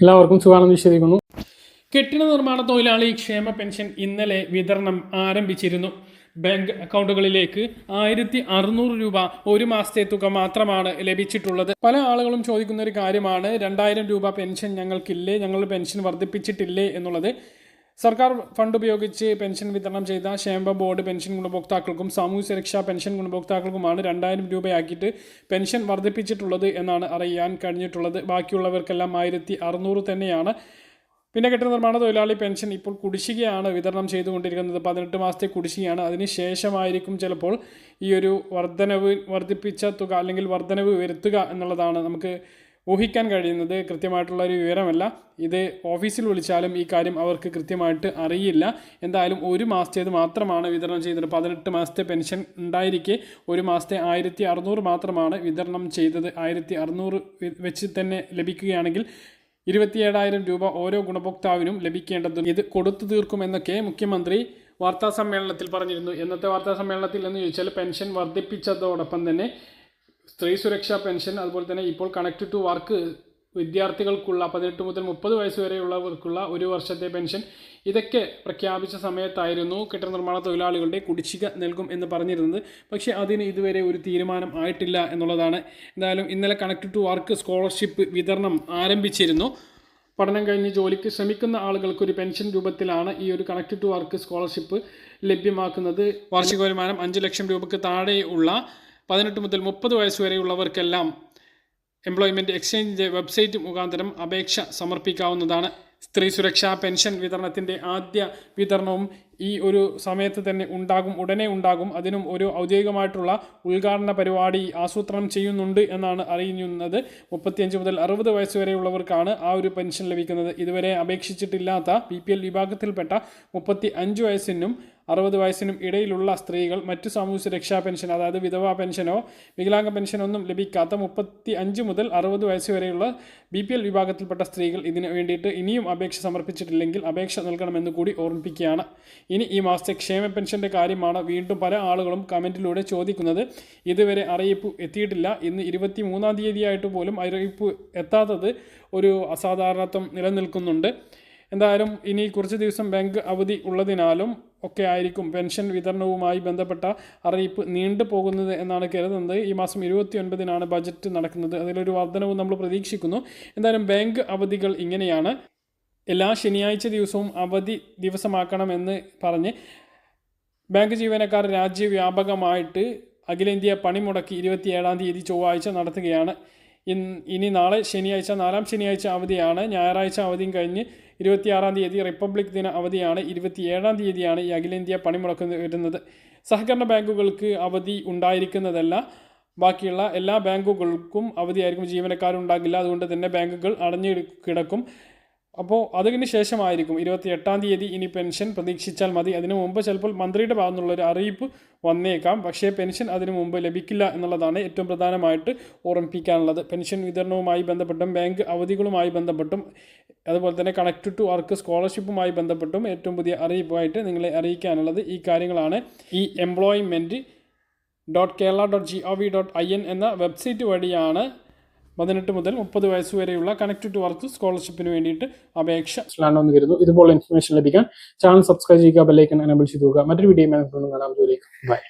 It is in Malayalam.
എല്ലാവർക്കും സുഖാണെന്ന് വിശ്വസിക്കുന്നു. കെട്ടിട നിർമ്മാണ തൊഴിലാളി ക്ഷേമ പെൻഷൻ ഇന്നലെ വിതരണം ആരംഭിച്ചിരുന്നു. ബാങ്ക് അക്കൗണ്ടുകളിലേക്ക് ആയിരത്തി അറുന്നൂറ് രൂപ ഒരു മാസത്തെ തുക മാത്രമാണ് ലഭിച്ചിട്ടുള്ളത്. പല ആളുകളും ചോദിക്കുന്ന ഒരു കാര്യമാണ് രണ്ടായിരം രൂപ പെൻഷൻ ഞങ്ങൾക്കില്ലേ? ഞങ്ങളുടെ പെൻഷൻ വർദ്ധിപ്പിച്ചിട്ടില്ലേ എന്നുള്ളത്. സർക്കാർ ഫണ്ട് ഉപയോഗിച്ച് പെൻഷൻ വിതരണം ചെയ്ത ക്ഷേമ ബോർഡ് പെൻഷൻ ഗുണഭോക്താക്കൾക്കും സാമൂഹ്യ സുരക്ഷാ പെൻഷൻ ഗുണഭോക്താക്കൾക്കുമാണ് രണ്ടായിരം രൂപയാക്കിയിട്ട് പെൻഷൻ വർദ്ധിപ്പിച്ചിട്ടുള്ളത് എന്നാണ് അറിയാൻ കഴിഞ്ഞിട്ടുള്ളത്. ബാക്കിയുള്ളവർക്കെല്ലാം ആയിരത്തി അറുന്നൂറ് തന്നെയാണ്. പിന്നെ കെട്ടിട നിർമ്മാണ തൊഴിലാളി പെൻഷൻ ഇപ്പോൾ കുടിശ്ശികയാണ് വിതരണം ചെയ്തുകൊണ്ടിരിക്കുന്നത്. പതിനെട്ട് മാസത്തെ കുടിശ്ശികയാണ്. അതിന് ശേഷമായിരിക്കും ചിലപ്പോൾ ഈ ഒരു വർധനവ് വർദ്ധിപ്പിച്ച തുക അല്ലെങ്കിൽ വർധനവ് വരുത്തുക എന്നുള്ളതാണ് നമുക്ക് ഊഹിക്കാൻ കഴിയുന്നത് കൃത്യമായിട്ടുള്ള ഒരു വിവരമല്ല. ഇത് ഓഫീസിൽ വിളിച്ചാലും ഈ കാര്യം അവർക്ക് കൃത്യമായിട്ട് അറിയില്ല. എന്തായാലും ഒരു മാസത്തേത് മാത്രമാണ് വിതരണം ചെയ്തത്. പതിനെട്ട് മാസത്തെ പെൻഷൻ ഉണ്ടായിരിക്കെ. ഒരു മാസത്തെ ആയിരത്തി അറുന്നൂറ് മാത്രമാണ് വിതരണം ചെയ്തത്. ആയിരത്തി അറുന്നൂറ് വെച്ച് തന്നെ ലഭിക്കുകയാണെങ്കിൽ ഇരുപത്തിയേഴായിരം രൂപ ഓരോ ഗുണഭോക്താവിനും ലഭിക്കേണ്ടതുണ്ട്. ഇത് കൊടുത്തു തീർക്കുമെന്നൊക്കെ മുഖ്യമന്ത്രി വാർത്താ സമ്മേളനത്തിൽ പറഞ്ഞിരുന്നു. എന്നത്തെ വാർത്താ സമ്മേളനത്തിൽ എന്ന് ചോദിച്ചാൽ പെൻഷൻ വർദ്ധിപ്പിച്ചതോടൊപ്പം തന്നെ സ്ത്രീ സുരക്ഷാ പെൻഷൻ അതുപോലെ തന്നെ ഇപ്പോൾ കണക്ട് ടു വർക്ക് വിദ്യാർത്ഥികൾക്കുള്ള പതിനെട്ട് മുതൽ മുപ്പത് വയസ്സ് വരെയുള്ളവർക്കുള്ള ഒരു വർഷത്തെ പെൻഷൻ. ഇതൊക്കെ പ്രഖ്യാപിച്ച സമയത്തായിരുന്നു കെട്ടിട നിർമ്മാണ തൊഴിലാളികളുടെ കുടിശ്ശിക നൽകും എന്ന് പറഞ്ഞിരുന്നത്. പക്ഷേ അതിന് ഇതുവരെ ഒരു തീരുമാനം ആയിട്ടില്ല എന്നുള്ളതാണ്. എന്തായാലും ഇന്നലെ കണക്ട് ടു വർക്ക് സ്കോളർഷിപ്പ് വിതരണം ആരംഭിച്ചിരുന്നു. പഠനം കഴിഞ്ഞ് ജോലിക്ക് ശ്രമിക്കുന്ന ആളുകൾക്ക് ഒരു പെൻഷൻ രൂപത്തിലാണ് ഈ ഒരു കണക്ട് ടു വർക്ക് സ്കോളർഷിപ്പ് ലഭ്യമാക്കുന്നത്. വാർഷിക വരുമാനം അഞ്ച് ലക്ഷം രൂപയ്ക്ക് താഴെയുള്ള പതിനെട്ട് മുതൽ മുപ്പത് വയസ്സ് വരെയുള്ളവർക്കെല്ലാം എംപ്ലോയ്മെന്റ് എക്സ്ചേഞ്ച് വെബ്സൈറ്റ് മുഖാന്തരം അപേക്ഷ സമർപ്പിക്കാവുന്നതാണ്. സ്ത്രീ സുരക്ഷാ പെൻഷൻ വിതരണത്തിന്റെ ആദ്യ വിതരണവും ഈ ഒരു സമയത്ത് തന്നെ ഉണ്ടാകും ഉടനെ ഉണ്ടാകും. അതിനും ഒരു ഔദ്യോഗികമായിട്ടുള്ള ഉദ്ഘാടന പരിപാടി ആസൂത്രണം ചെയ്യുന്നുണ്ട് എന്നാണ് അറിയുന്നത്. മുപ്പത്തിയഞ്ച് മുതൽ അറുപത് വയസ്സ് വരെയുള്ളവർക്കാണ് ആ ഒരു പെൻഷൻ ലഭിക്കുന്നത്. ഇതുവരെ അപേക്ഷിച്ചിട്ടില്ലാത്ത ബി പി എൽ വിഭാഗത്തിൽപ്പെട്ട മുപ്പത്തി അഞ്ച് വയസ്സിനും അറുപത് വയസ്സിനും ഇടയിലുള്ള സ്ത്രീകൾ മറ്റു സാമൂഹ്യ സുരക്ഷാ പെൻഷൻ അതായത് വിധവാ പെൻഷനോ വികലാംഗ പെൻഷനോ ഒന്നും ലഭിക്കാത്ത മുപ്പത്തി അഞ്ച് മുതൽ അറുപത് വയസ്സ് വരെയുള്ള ബി പി എൽ വിഭാഗത്തിൽപ്പെട്ട സ്ത്രീകൾ ഇതിന് വേണ്ടിയിട്ട് ഇനിയും അപേക്ഷ സമർപ്പിച്ചിട്ടില്ലെങ്കിൽ അപേക്ഷ നൽകണമെന്ന് കൂടി ഓർമ്മിപ്പിക്കുകയാണ്. ഇനി ഈ മാസത്തെ ക്ഷേമ പെൻഷന്റെ കാര്യമാണ് വീണ്ടും പല ആളുകളും കമന്റിലൂടെ ചോദിക്കുന്നത്. ഇതുവരെ അറിയിപ്പ് എത്തിയിട്ടില്ല. ഇന്ന് ഇരുപത്തി മൂന്നാം തീയതിയായിട്ട് പോലും അറിയിപ്പ് എത്താത്തത് ഒരു അസാധാരണത്വം നിലനിൽക്കുന്നുണ്ട്. എന്തായാലും ഇനി കുറച്ച് ദിവസം ബാങ്ക് അവധി ഉള്ളതിനാലും ഒക്കെ ആയിരിക്കും പെൻഷൻ വിതരണവുമായി ബന്ധപ്പെട്ട അറിയിപ്പ് നീണ്ടു പോകുന്നത് എന്നാണ് കരുതുന്നത്. ഈ മാസം ഇരുപത്തി ഒൻപതിനാണ് ബജറ്റ് നടക്കുന്നത്. അതിലൊരു വർധനവും നമ്മൾ പ്രതീക്ഷിക്കുന്നു. എന്തായാലും ബാങ്ക് അവധികൾ ഇങ്ങനെയാണ്. എല്ലാ ശനിയാഴ്ച ദിവസവും അവധി ദിവസമാക്കണമെന്ന് പറഞ്ഞ് ബാങ്ക് ജീവനക്കാർ രാജ്യവ്യാപകമായിട്ട് അഖിലേന്ത്യാ പണിമുടക്കി ഇരുപത്തിയേഴാം തീയതി ചൊവ്വാഴ്ച നടത്തുകയാണ്. ഇനി നാളെ ശനിയാഴ്ച നാലാം ശനിയാഴ്ച അവധിയാണ്. ഞായറാഴ്ച അവധിയും കഴിഞ്ഞ് ഇരുപത്തിയാറാം തീയതി റിപ്പബ്ലിക് ദിന അവധിയാണ്. ഇരുപത്തിയേഴാം തീയതിയാണ് ഈ അഖിലേന്ത്യാ പണിമുടക്ക് വരുന്നത്. സഹകരണ ബാങ്കുകൾക്ക് അവധി ഉണ്ടായിരിക്കുന്നതല്ല. ബാക്കിയുള്ള എല്ലാ ബാങ്കുകൾക്കും അവധിയായിരിക്കും. ജീവനക്കാരുണ്ടാകില്ല. അതുകൊണ്ട് തന്നെ ബാങ്കുകൾ അടഞ്ഞു കിടക്കും. അപ്പോൾ അതിന് ശേഷമായിരിക്കും ഇരുപത്തി എട്ടാം തീയതി ഇനി പെൻഷൻ പ്രതീക്ഷിച്ചാൽ മതി. അതിനു മുമ്പ് ചിലപ്പോൾ മന്ത്രിയുടെ ഭാഗത്തുനിന്നുള്ള ഒരു അറിയിപ്പ് വന്നേക്കാം. പക്ഷേ പെൻഷൻ അതിനു മുമ്പ് ലഭിക്കില്ല എന്നുള്ളതാണ് ഏറ്റവും പ്രധാനമായിട്ട് ഓർമ്മിപ്പിക്കാനുള്ളത്. പെൻഷൻ വിതരണവുമായി ബന്ധപ്പെട്ടും ബാങ്ക് അവധികളുമായി ബന്ധപ്പെട്ടും അതുപോലെ തന്നെ കണക്ട് ടു വർക്ക് സ്കോളർഷിപ്പുമായി ബന്ധപ്പെട്ടും ഏറ്റവും പുതിയ അറിയിപ്പുമായിട്ട് നിങ്ങളെ അറിയിക്കാനുള്ളത് ഈ കാര്യങ്ങളാണ്. ഈ employment dot Kerala dot G O V dot I N എന്ന വെബ്സൈറ്റ് വഴിയാണ് പതിനെട്ട് മുതൽ മുപ്പത് വയസ്സ് വരെയുള്ള കണക്ട് ടു വർക്ക് സ്കോളർഷിപ്പിന് വേണ്ടിയിട്ട് അപേക്ഷ മനസ്സിലാണെന്ന് കരുതുന്നു ഇതുപോലെ ഇൻഫർമേഷൻ ലഭിക്കാൻ ചാനൽ സബ്സ്ക്രൈബ് ചെയ്യുക ബെല്ലൈക്കൻ എനബിൾ ചെയ്തു മറ്റൊരു വീഡിയോ കാണാം. ജോലിക്ക് ബൈ